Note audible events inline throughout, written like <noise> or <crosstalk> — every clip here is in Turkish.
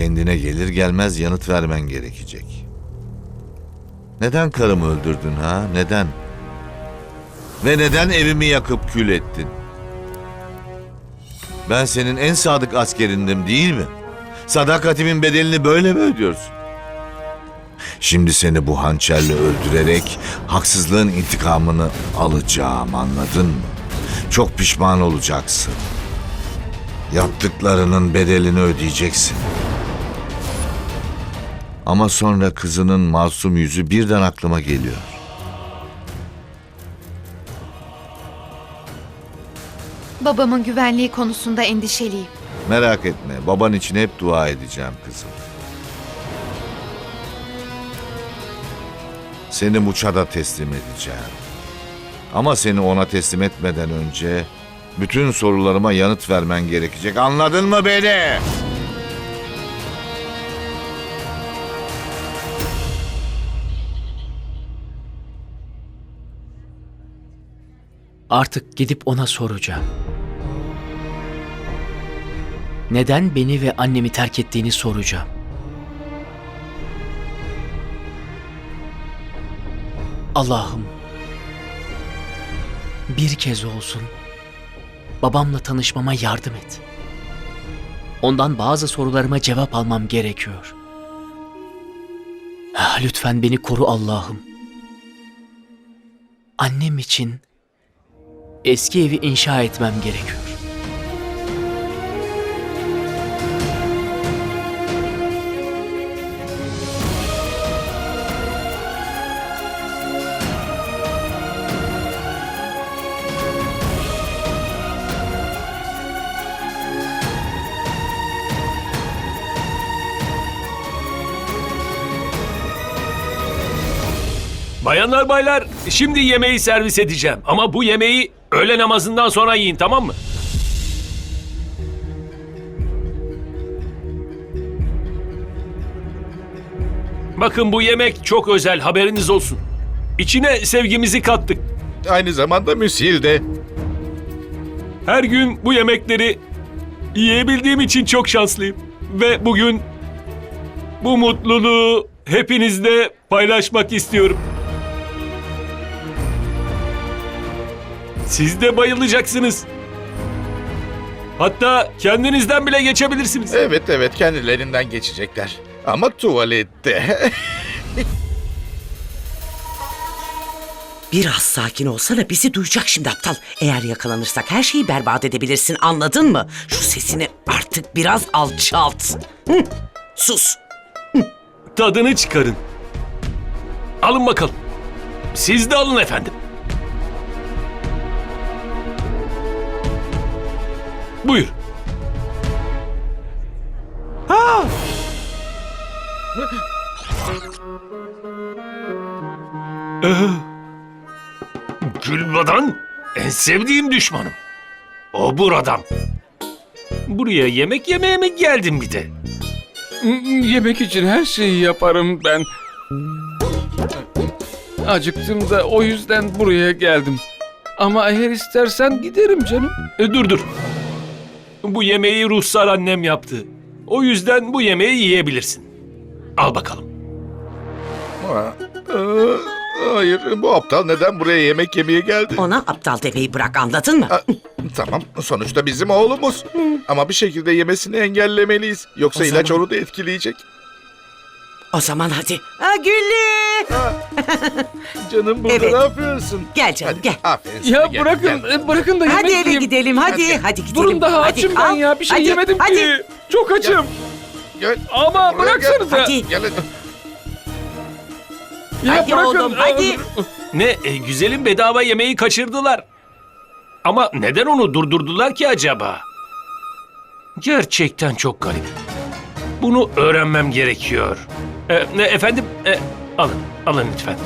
Kendine gelir gelmez yanıt vermen gerekecek. Neden karımı öldürdün ha? Neden? Ve neden evimi yakıp kül ettin? Ben senin en sadık askerindim değil mi? Sadakatimin bedelini böyle mi ödüyorsun? Şimdi seni bu hançerle öldürerek haksızlığın intikamını alacağım anladın mı? Çok pişman olacaksın. Yaptıklarının bedelini ödeyeceksin. Ama sonra kızının masum yüzü birden aklıma geliyor. Babamın güvenliği konusunda endişeliyim. Merak etme, baban için hep dua edeceğim kızım. Seni Muç'a teslim edeceğim. Ama seni ona teslim etmeden önce bütün sorularıma yanıt vermen gerekecek. Anladın mı beni? Artık gidip ona soracağım. Neden beni ve annemi terk ettiğini soracağım. Allah'ım bir kez olsun babamla tanışmama yardım et. Ondan bazı sorularıma cevap almam gerekiyor. Ah, Lütfen beni koru Allah'ım. Annem için eski evi inşa etmem gerekiyor. Bayanlar baylar şimdi yemeği servis edeceğim. Ama bu yemeği öğle namazından sonra yiyin tamam mı? Bakın bu yemek çok özel haberiniz olsun. İçine sevgimizi kattık. Aynı zamanda müsil de. Her gün bu yemekleri yiyebildiğim için çok şanslıyım. Ve bugün bu mutluluğu hepinizle paylaşmak istiyorum. Siz de bayılacaksınız. Hatta kendinizden bile geçebilirsiniz. Evet evet kendilerinden geçecekler. Ama tuvalette. <laughs> Biraz sakin olsana bizi duyacak şimdi aptal. Eğer yakalanırsak her şeyi berbat edebilirsin anladın mı? Şu sesini artık biraz alçalt. Hı, sus. Tadını çıkarın. Alın bakalım. Siz de alın efendim. Buyur. Ha! Ee, Gülbadan en sevdiğim düşmanım. O buradan. Buraya yemek yemeye mi geldin bir de? Yemek için her şeyi yaparım ben. Acıktım da o yüzden buraya geldim. Ama eğer istersen giderim canım. E, dur dur. Bu yemeği ruhsar annem yaptı. O yüzden bu yemeği yiyebilirsin. Al bakalım. Ha, ee, Hayır bu aptal neden buraya yemek yemeye geldi? Ona aptal demeyi bırak anladın mı? Ha, Tamam sonuçta bizim oğlumuz. Ama bir şekilde yemesini engellemeliyiz. Yoksa O ilaç zaman- onu da etkileyecek. O zaman hadi. Ha, Güllü. Canım burada Evet. ne yapıyorsun? Gel canım Hadi, gel. Aferin sana, Ya gel, bırakın, gel. e, bırakın da yemek Hadi eve yiyeyim. gidelim hadi. Hadi. Hadi, gidelim. Durun daha Hadi, açım ben al. ya. Bir şey Hadi, yemedim hadi. ki. Çok açım. Gel. Ama Buraya gel. bıraksanıza. Hadi. Gel hadi. Ya Hadi bırakın. oğlum, hadi. Ne e, güzelim bedava yemeği kaçırdılar. Ama neden onu durdurdular ki acaba? Gerçekten çok garip. Bunu öğrenmem gerekiyor. E, efendim? E, alın, alın lütfen.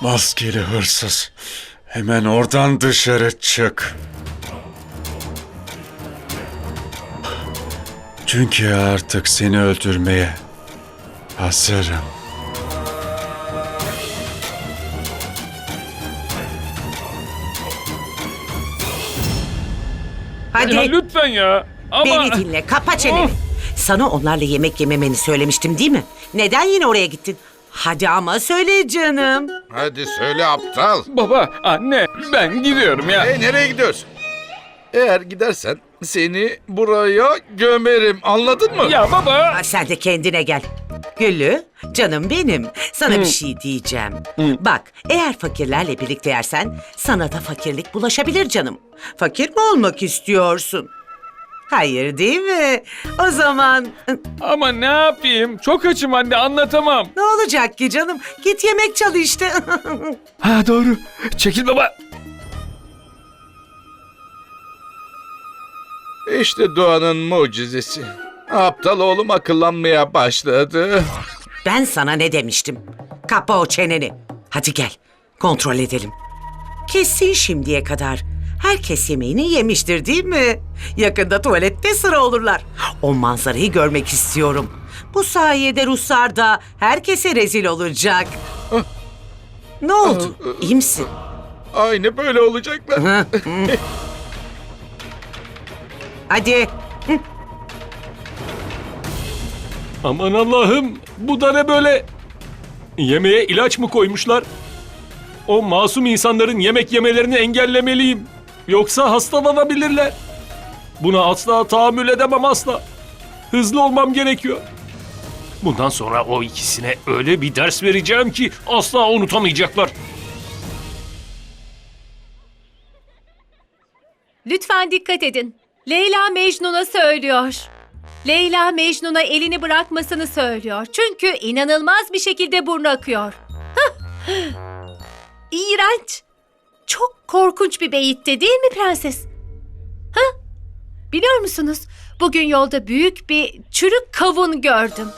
Maskeli hırsız. Hemen oradan dışarı çık. Çünkü artık seni öldürmeye hazırım. Hadi. Ya lütfen ya. Ama... Beni dinle, kapa çeneni. Of. Sana onlarla yemek yememeni söylemiştim değil mi? Neden yine oraya gittin? Hadi ama söyle canım. Hadi söyle aptal. Baba, anne ben gidiyorum ya. E nereye gidiyorsun? Eğer gidersen seni buraya gömerim. Anladın mı? Ya baba. Ha, sen de kendine gel. Güllü, canım benim. Sana bir şey diyeceğim. Bak, eğer fakirlerle birlikte yersen sana da fakirlik bulaşabilir canım. Fakir mi olmak istiyorsun? Hayır değil mi? O zaman Ama ne yapayım? Çok açım anne anlatamam. ne olacak ki canım? Git yemek çal işte. <laughs> Ha doğru. Çekil baba. İşte doğanın mucizesi. Aptal oğlum akıllanmaya başladı. ben sana ne demiştim? Kapa o çeneni. Hadi gel, kontrol edelim. Kesin şimdiye kadar. Herkes yemeğini yemiştir değil mi? Yakında tuvalette sıra olurlar. O manzarayı görmek istiyorum. Bu sayede Ruslar da herkese rezil olacak. Ne oldu? İyi misin? Aynı böyle olacaklar. Hadi. Aman Allah'ım bu da ne böyle? Yemeğe ilaç mı koymuşlar? O masum insanların yemek yemelerini engellemeliyim. Yoksa hastalanabilirler. Buna asla tahammül edemem asla. Hızlı olmam gerekiyor. Bundan sonra o ikisine öyle bir ders vereceğim ki asla unutamayacaklar. Lütfen dikkat edin. Leyla Mecnun'a söylüyor. Leyla Mecnun'a elini bırakmasını söylüyor. Çünkü inanılmaz bir şekilde burnu akıyor. <gasps> İğrenç. Çok korkunç bir beyitti değil mi prenses? Ha? Biliyor musunuz? Bugün yolda büyük bir çürük kavun gördüm.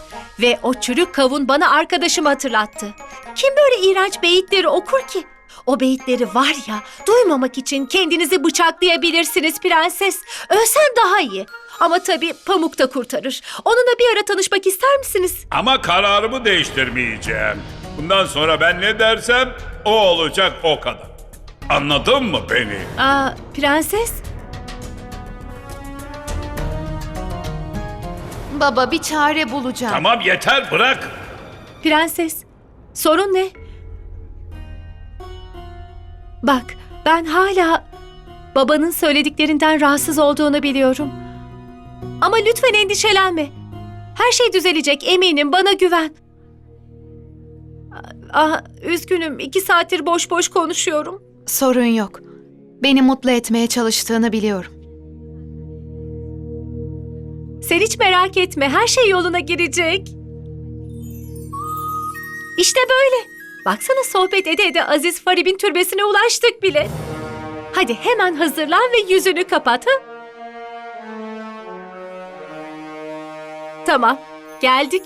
Ve o çürük kavun bana arkadaşımı hatırlattı. Kim böyle iğrenç beyitleri okur ki? O beyitleri var ya, duymamak için kendinizi bıçaklayabilirsiniz prenses. Ölsen daha iyi. Ama tabii pamuk da kurtarır. Onunla bir ara tanışmak ister misiniz? Ama kararımı değiştirmeyeceğim. Bundan sonra ben ne dersem o olacak o kadar. Anladın mı beni? Aa, prenses? Baba bir çare bulacağım. Tamam yeter bırak. Prenses, sorun ne? Bak, ben hala babanın söylediklerinden rahatsız olduğunu biliyorum. Ama lütfen endişelenme. Her şey düzelecek eminim bana güven. Ah, üzgünüm iki saattir boş boş konuşuyorum. Sorun yok. Beni mutlu etmeye çalıştığını biliyorum. Sen hiç merak etme her şey yoluna girecek. İşte böyle. Baksana sohbet ede ede Aziz Farib'in türbesine ulaştık bile. Hadi hemen hazırlan ve yüzünü kapat ha? Tamam, geldik.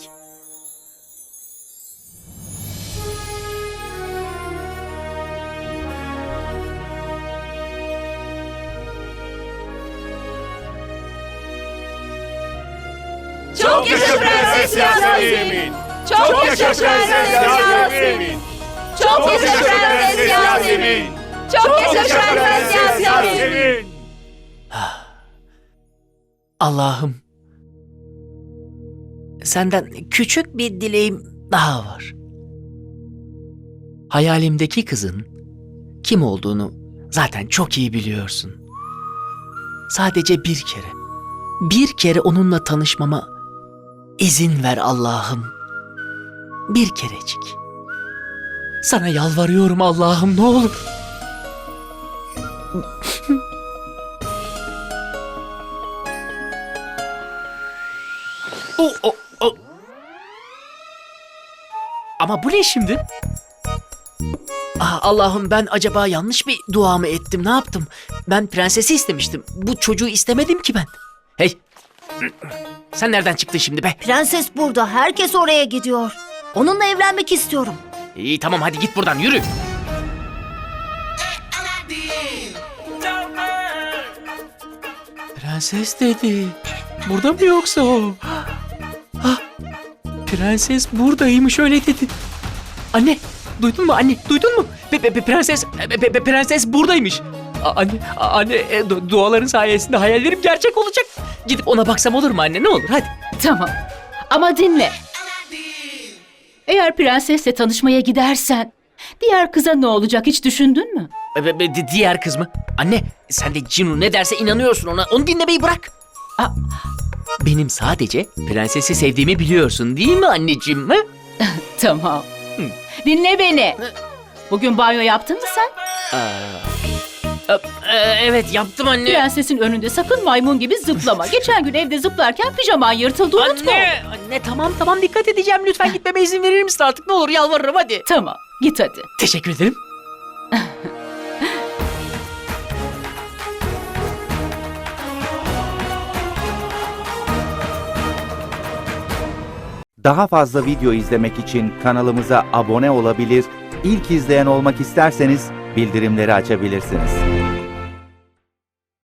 Çok yaşa Prenses Yasemin. Çok yaşa Prenses Yasemin. Çok yaşa Prenses Yasemin. Çok yaşa Prenses Yasemin. Allah'ım. Senden küçük bir dileğim daha var. Hayalimdeki kızın kim olduğunu zaten çok iyi biliyorsun. Sadece bir kere, bir kere onunla tanışmama izin ver Allah'ım. Bir kerecik. Sana yalvarıyorum Allah'ım ne olur. O, o, o. Ama bu ne şimdi? Ah, Allah'ım ben acaba yanlış bir dua mı ettim? Ne yaptım? Ben prensesi istemiştim. Bu çocuğu istemedim ki ben. Hey. Sen nereden çıktın şimdi be? Prenses burada, herkes oraya gidiyor. Onunla evlenmek istiyorum. İyi tamam hadi git buradan yürü. Prenses dedi. Burada mı yoksa o? Ah, prenses buradaymış öyle dedi. Anne duydun mu anne duydun mu? Pe- pe- pe- prenses pe- pe- pe- prenses buradaymış. A- Anne, a- anne e, du- duaların sayesinde hayallerim gerçek olacak. Gidip ona baksam olur mu anne ne olur hadi. Tamam. Ama dinle. Eğer prensesle tanışmaya gidersen diğer kıza ne olacak hiç düşündün mü? E, di- diğer kız mı? Anne sen de Cinu ne derse inanıyorsun ona. Onu dinlemeyi bırak. Aa. Benim sadece prensesi sevdiğimi biliyorsun değil mi anneciğim? Ha? <laughs> Tamam. Dinle beni. Bugün banyo yaptın mı sen? E, evet yaptım anne. Prensesin önünde sakın maymun gibi zıplama. Geçen gün evde zıplarken pijaman yırtıldı unutma. Anne, anne tamam tamam dikkat edeceğim. Lütfen gitmeme izin verir misin artık? Ne olur yalvarırım hadi. Tamam git hadi. Teşekkür ederim. Daha fazla video izlemek için kanalımıza abone olabilir, ilk izleyen olmak isterseniz bildirimleri açabilirsiniz.